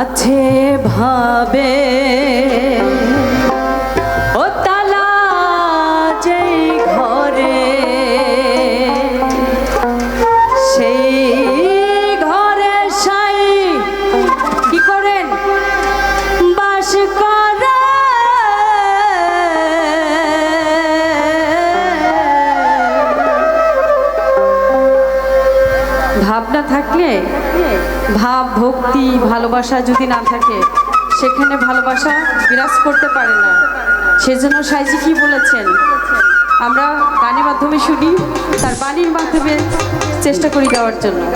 আছে ভাবে। ও তালা যেই ঘরে, সেই ঘরে সাই কি করেন? বাস করে। ভাবনা থাকলে ভাব, ভক্তি, ভালোবাসা যদি না থাকে, সেখানে ভালোবাসা বিরাজ করতে পারে না। সেজন্য সাইজি কি বলেছেন? আমরা গানের মাধ্যমে শুনি, তার বাণীর মাধ্যমে চেষ্টা করি গাওয়ার জন্য।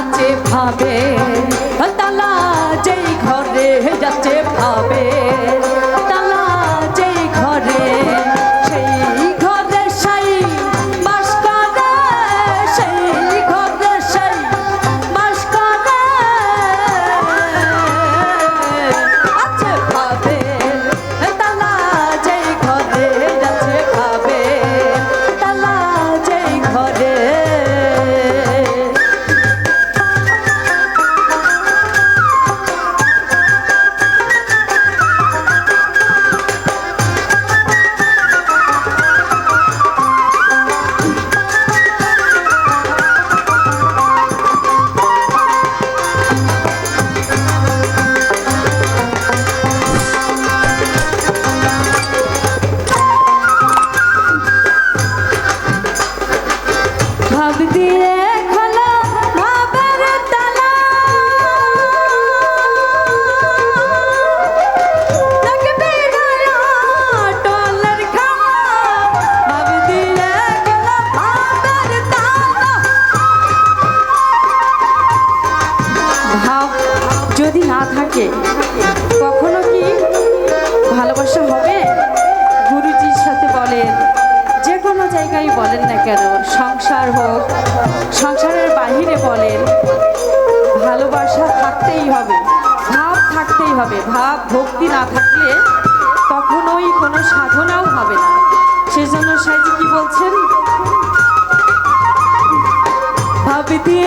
আছে ভাবে। ভাব দিয়ে কোনো বলেন না কেন? সংসার হোক, সংসারের বাহিরে বলেন, ভালোবাসা থাকতেই হবে, ভাব থাকতেই হবে, ভাব ভক্তি না থাকলে কখনোই কোনো সাধনাও হবে না। সেজন্য সাইজি কি বলছেন? ভাবিতে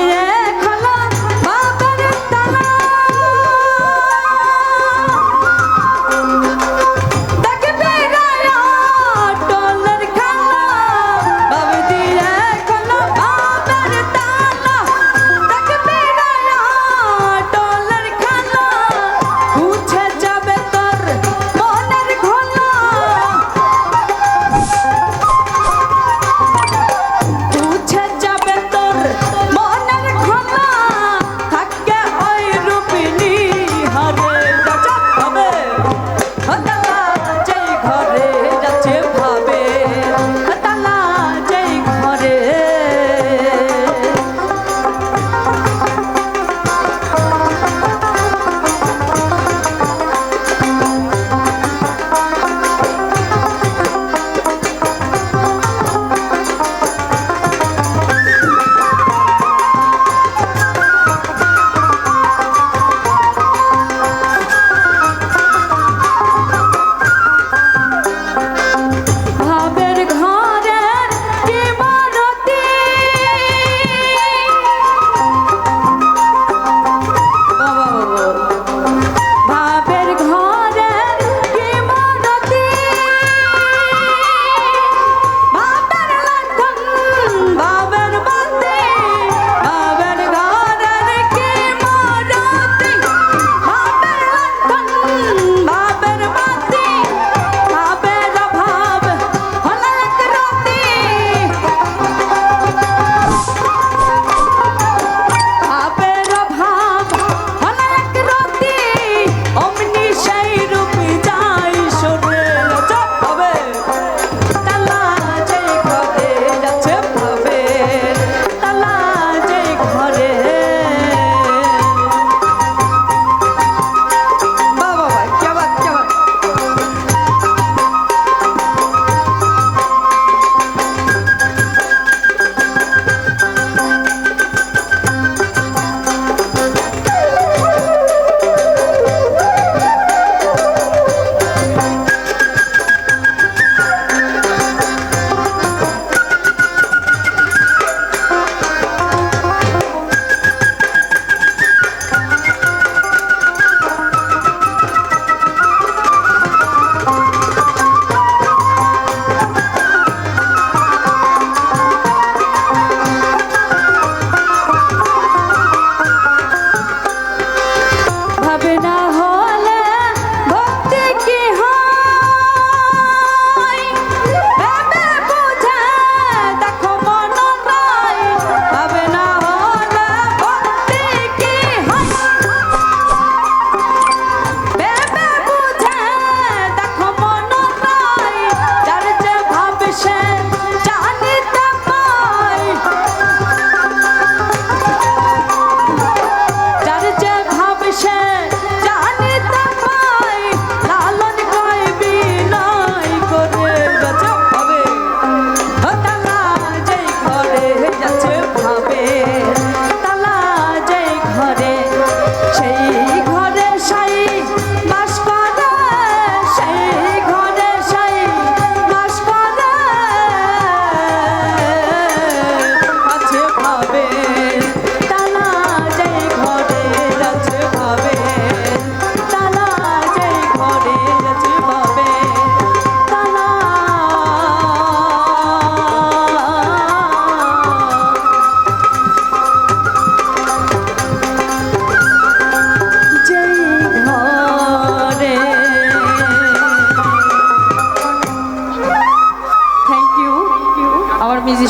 যাবে না